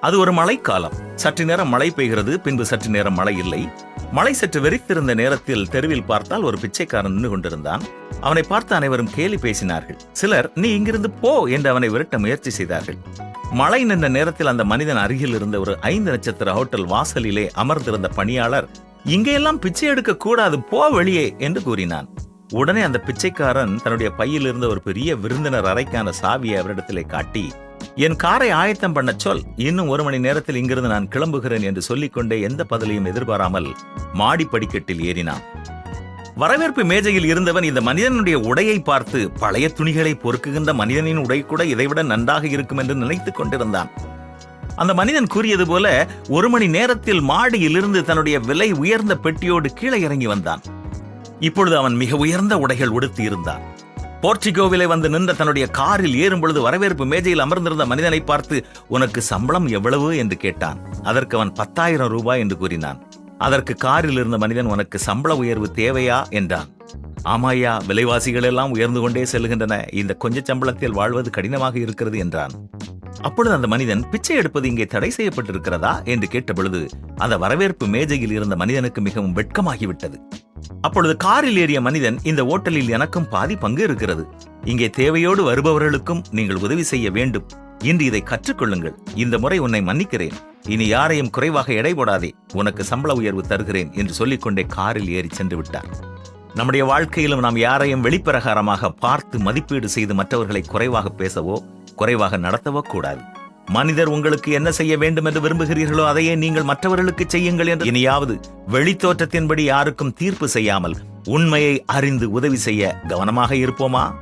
அது ஒரு மழைக்காலம். சற்று நேரம் மழை பெய்கிறது பின்பு சற்று நேரம் மழை இல்லை. மழை சற்று வெறித்திருந்த நேரத்தில் தெருவில் பார்த்தால் ஒரு பிச்சைக்காரன் நின்று கொண்டிருந்தான். அவனை பார்த்து அனைவரும் கேலி பேசினார்கள். சிலர் நீ இங்கிருந்து போ என்று அவனை விரட்ட முயற்சி செய்தார்கள். மழை நின்ற நேரத்தில் அந்த மனிதன் அருகில் இருந்த ஒரு ஐந்து நட்சத்திர ஹோட்டல் வாசலிலே அமர்ந்திருந்த பணியாளர் இங்கெல்லாம் பிச்சை எடுக்க கூடாது போ வெளியே என்று கூறினான். உடனே அந்த பிச்சைக்காரன் தன்னுடைய பையில் இருந்த ஒரு பெரிய விருந்தினர் அறைக்கான சாவியை அவரிடத்திலே காட்டி என் காரை ஆயத்தம் பண்ண சொல். இன்னும் ஒரு மணி நேரத்தில் இங்கிருந்து நான் கிளம்புகிறேன் என்று சொல்லிக்கொண்டே எந்த பதிலையும் எதிர்பாராமல் மாடி படிக்கட்டில் ஏறினான். வரவேற்பு மேஜையில் இருந்தவன் இந்த மனிதனுடைய உடையை பார்த்து பழைய துணிகளை பொறுக்குகின்ற மனிதனின் உடை கூட இதைவிட நன்றாக இருக்கும் என்று நினைத்துக் கொண்டிருந்தான். அந்த மனிதன் கூறியது போல ஒரு மணி நேரத்தில் மாடியிலிருந்து தன்னுடைய விலை உயர்ந்த பெட்டியோடு கீழே இறங்கி வந்தான். இப்பொழுது அவன் மிக உயர்ந்த உடைகள் உடுத்தி இருந்தான். போர்ச்சுகோவிலே வந்து நின்ற தன்னுடைய காரில் ஏறும் பொழுது வரவேற்பு மேஜையில் அமர்ந்திருந்த மனிதனை பார்த்து உனக்கு சம்பளம் எவ்வளவு? என்று கேட்டான். அதற்கு அவன் பத்தாயிரம் ரூபாய் என்று கூறினான். அதற்கு காரில் இருந்த மனிதன் உனக்கு சம்பள உயர்வு தேவையா? என்றான். ஆமாயா விலைவாசிகள் எல்லாம் உயர்ந்து கொண்டே செல்கின்றன இந்த கொஞ்ச சம்பளத்தில் வாழ்வது கடினமாக இருக்கிறது என்றான். அப்பொழுது அந்த மனிதன் பிச்சை எடுப்பது இங்கே தடை செய்யப்பட்டிருக்கிறதா? என்று கேட்ட பொழுது அந்த வரவேற்பு மேஜையில் இருந்த மனிதனுக்கு மிகவும் வெட்கமாகிவிட்டது. அப்பொழுது காரில் ஏறிய மனிதன் இந்த ஓட்டலில் எனக்கும் பாதி பங்கு இருக்கிறது. இங்கே தேவையோடு வருபவர்களுக்கும் நீங்கள் உதவி செய்ய வேண்டும். இன்று இதை கற்றுக்கொள்ளுங்கள். இந்த முறை உன்னை மன்னிக்கிறேன். இனி யாரையும் குறைவாக எடை போடாதே. உனக்கு சம்பள உயர்வு தருகிறேன் என்று சொல்லிக்கொண்டே காரில் ஏறி சென்று விட்டார். நம்முடைய வாழ்க்கையிலும் நாம் யாரையும் வெளிப்பிரகாரமாக பார்த்து மதிப்பீடு செய்து மற்றவர்களை குறைவாக பேசவோ குறைவாக நடத்தவோ கூடாது. மனிதர் உங்களுக்கு என்ன செய்ய வேண்டும் என்று விரும்புகிறீர்களோ அதையே நீங்கள் மற்றவர்களுக்கு செய்யுங்கள் என்று இனியாவது வெளித்தோற்றத்தின்படி யாருக்கும் தீர்ப்பு செய்யாமல் உண்மையை அறிந்து உதவி செய்ய கவனமாக இருப்போமா?